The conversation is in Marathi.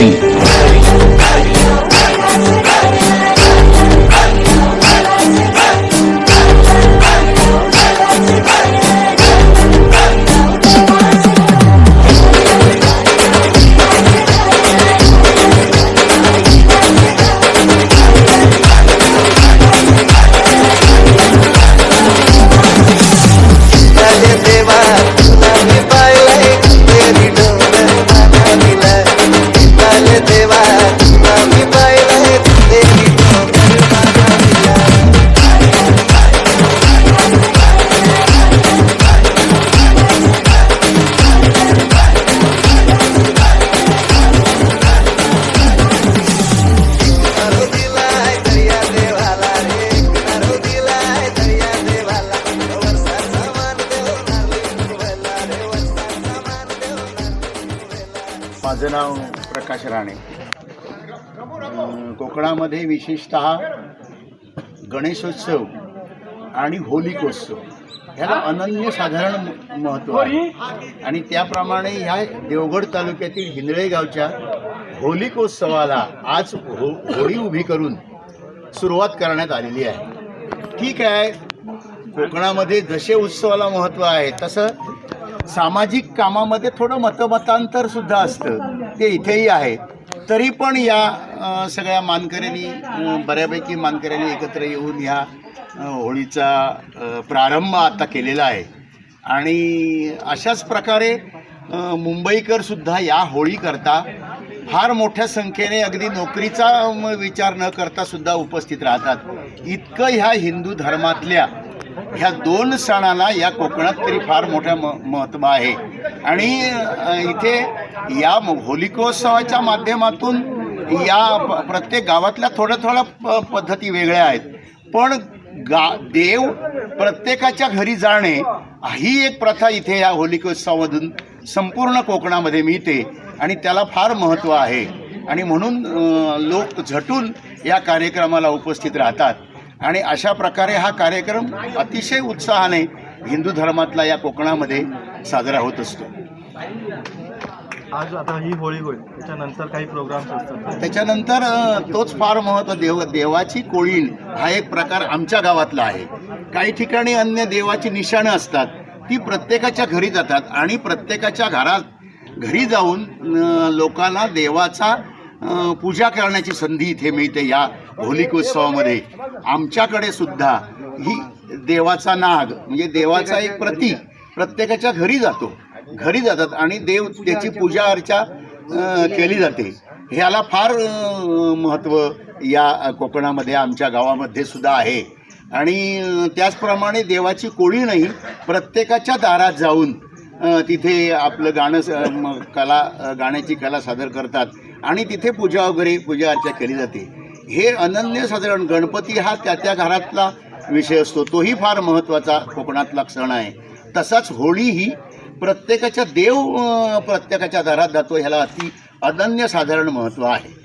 घरी माझं नाव प्रकाश राणे. कोकणामध्ये विशेषत गणेशोत्सव आणि होलिकोत्सव ह्याला अनन्यसाधारण महत्त्व आहे. आणि त्याप्रमाणे ह्या देवगड तालुक्यातील हिंदळे गावच्या होलिकोत्सवाला आज हो होळी उभी करून सुरुवात करण्यात आलेली आहे. ठीक आहे. कोकणामध्ये जसे उत्सवाला महत्त्व आहे तसं सामाजिक कामामध्ये थोडं मतमतांतर सुद्धा असतं. ते इथेही आहे. तरी पण या सगळ्या मानकऱ्यांनी बऱ्यापैकी मानकऱ्यांनी एकत्र येऊन ह्या होळीचा प्रारंभ आता केलेला आहे. आणि अशाच प्रकारे मुंबईकर सुद्धा या होळीकरता फार मोठ्या संख्येने अगदी नोकरीचा म, विचार न करता सुद्धा उपस्थित राहतात. इतकं ह्या हिंदू धर्मातल्या ह्या दोन सणाला या कोकणात तरी फार मोठं म महत्त्व आहे. आणि इथे या होलिकोत्सवाच्या माध्यमातून या प्रत्येक गावातल्या थोड्या थोड्या प- पद्धती वेगळ्या आहेत. पण गा देव प्रत्येकाच्या घरी जाणे ही एक प्रथा इथे या होलिकोत्सवामधून संपूर्ण कोकणामध्ये मिळते आणि त्याला फार महत्त्व आहे. आणि म्हणून लोक झटून या कार्यक्रमाला उपस्थित राहतात. आणि अशा प्रकारे हा कार्यक्रम अतिशय उत्साहाने हिंदू धर्मातला या कोकणामध्ये साजरा होत असतो. आज आता ही होळी होईल. त्याच्यानंतर काही प्रोग्राम्स असतात. त्याच्यानंतर तोच फार महत्त्व देव देवाची कोळीण हा एक प्रकार आमच्या गावातला आहे. काही ठिकाणी अन्य देवाची निशाणं असतात. ती प्रत्येकाच्या घरी जातात आणि प्रत्येकाच्या घरात घरी जाऊन लोकांना देवाचा पूजा करण्याची संधी इथे मिळते. या होलिकोत्सवामध्ये आमच्याकडे सुद्धा ही देवाचा नाग म्हणजे देवाचा एक प्रतीक प्रत्येकाच्या घरी जातो. घरी जातात आणि देव त्याची पूजा अर्चा केली जाते. ह्याला फार महत्त्व या कोकणामध्ये आमच्या गावामध्ये सुद्धा आहे. आणि त्याचप्रमाणे देवाची कोळी नाही प्रत्येकाच्या दारात जाऊन तिथे आपलं गाणं स- कला गाण्याची कला सादर करतात. आणि तिथे पूजा वगैरे पूजा अर्चा केली जाते. हे अनन्यसाधारण गणपती हा त्या त्या घरातला विषय असतो. तोही फार महत्त्वाचा कोकणातला सण आहे. तसाच होळी ही प्रत्येकाच्या देव प्रत्येकाच्या दारात जातो. ह्याला अति अनन्यसाधारण महत्त्व आहे.